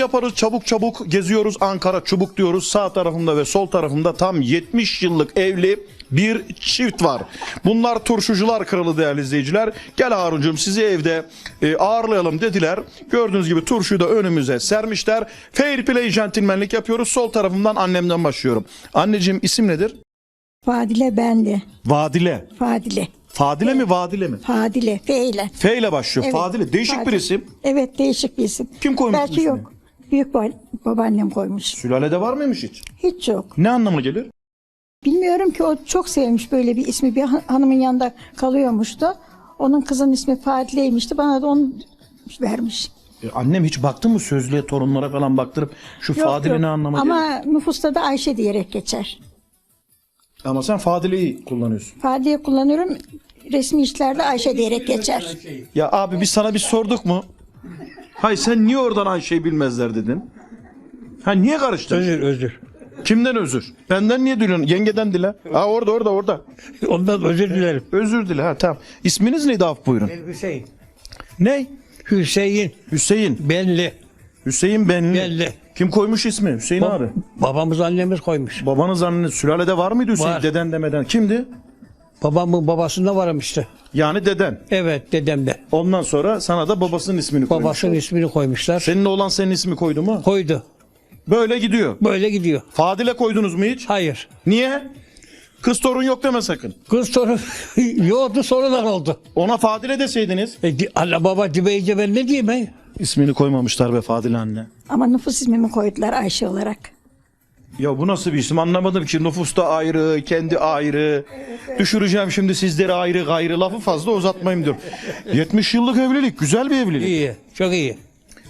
yaparız çabuk çabuk geziyoruz Ankara çubuk diyoruz sağ tarafımda ve sol tarafımda tam 70 yıllık evli bir çift var. Bunlar turşucular kralı değerli izleyiciler. Gel Harun'cum sizi evde e, ağırlayalım dediler. Gördüğünüz gibi turşuyu da önümüze sermişler. Fair play centilmenlik yapıyoruz. Sol tarafımdan annemden başlıyorum. Anneciğim isim nedir? Fadile bende. Vadile. Fadile. Fadile mi Vadile mi? Fadile. F ile. F ile başlıyor. Evet, Fadile. Değişik bir Fadile. isim. Evet değişik bir isim. Kim koymuş bu Belki ismi? yok. Büyük ba- babaannem koymuş. Sülalede var mıymış hiç? Hiç yok. Ne anlama gelir? Bilmiyorum ki o çok sevmiş böyle bir ismi. Bir han- hanımın yanında kalıyormuştu. Onun kızın ismi Fadile'ymişti. Bana da onu vermiş. E, annem hiç baktı mı sözlüğe torunlara falan baktırıp şu Yok, Fadile yok. ne anlama gelir? Ama nüfusta da Ayşe diyerek geçer. Ama sen Fadile'yi kullanıyorsun. Fadiye kullanıyorum. Resmi işlerde Ayşe diyerek geçer. Ya abi biz sana bir sorduk mu? Hay sen niye oradan Ayşe'yi bilmezler dedin? Ha niye karıştın? Özür özür. Kimden özür? Benden niye diliyorsun? Yengeden dile. Ha orada orada orada. Ondan özür dilerim. Özür dile ha tamam. İsminiz neydi af buyurun. Hüseyin. Ne? Hüseyin Hüseyin. belli. Hüseyin Benli. Belli. Kim koymuş ismi? Hüseyin abi. Babamız annemiz koymuş. Babanız anneniz sülalede var mıydı Hüseyin? Var. Deden demeden. Kimdi? Babamın babasında varmıştı. Yani deden. Evet dedemde. Ondan sonra sana da babasının ismini koymuş. Babasının ismini koymuşlar. Senin oğlan senin ismi koydu mu? Koydu. Böyle gidiyor. Böyle gidiyor. Fadile koydunuz mu hiç? Hayır. Niye? Kız torun yok deme sakın. Kız torun yoktu sonradan oldu. Ona Fadile deseydiniz. E, di- Allah baba dibeyince ben ne diyeyim ben? İsmini koymamışlar be Fadile anne. Ama nüfus ismimi koydular Ayşe olarak. Ya bu nasıl bir isim anlamadım ki. Nüfusta ayrı, kendi ayrı. Düşüreceğim şimdi sizleri ayrı gayrı. Lafı fazla uzatmayayım diyorum. 70 yıllık evlilik. Güzel bir evlilik. İyi. Çok iyi.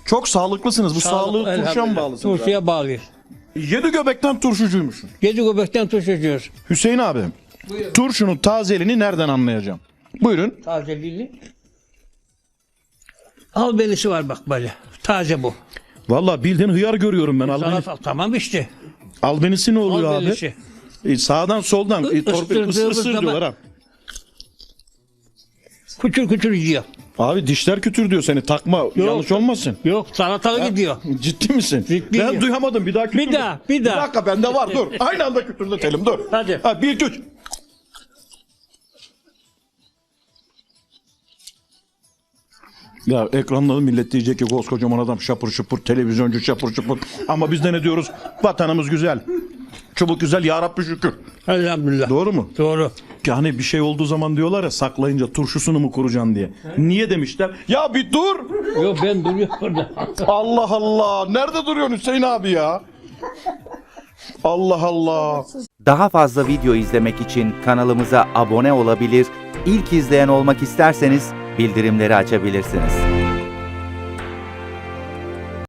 Çok sağlıklısınız. Bu sağlığı turşuya mı Elhamdülillah. bağlısınız? Turşuya bağlıyız. Yedi göbekten turşucuymuşsun. Gece göbekten turşucuyuz. Hüseyin abi. Turşunun tazeliğini nereden anlayacağım? Buyurun. Tazeliğini. Albenisi var bak böyle. Taze bu. Vallahi bildiğin hıyar görüyorum ben. Albeni, Sana, tamam işte. Albenisi ne oluyor Albenisi. abi? E, sağdan soldan e, torpil ısır, ısır diyorlar ha. Küçül küçül yiyor. Abi dişler kütür diyor seni takma yanlış olmasın. Yok salatalık gidiyor. Ciddi misin? Ciddi ben ya. duyamadım bir daha kütür. Bir daha, bir daha. Bir dakika bende var dur. Aynı anda kütürdetelim dur. Hadi. Ha, bir üç. Ya ekranları millet diyecek ki koskocaman adam şapur şupur, televizyoncu şapur şupur. Ama biz de ne diyoruz? Vatanımız güzel. Çubuk güzel ya Rabbi şükür. Elhamdülillah. Doğru mu? Doğru. Yani bir şey olduğu zaman diyorlar ya saklayınca turşusunu mu kuracaksın diye. Niye demişler? Ya bir dur. Yok ben duruyorum. Allah Allah. Nerede duruyorsun Hüseyin abi ya? Allah Allah. Daha fazla video izlemek için kanalımıza abone olabilir, ilk izleyen olmak isterseniz bildirimleri açabilirsiniz.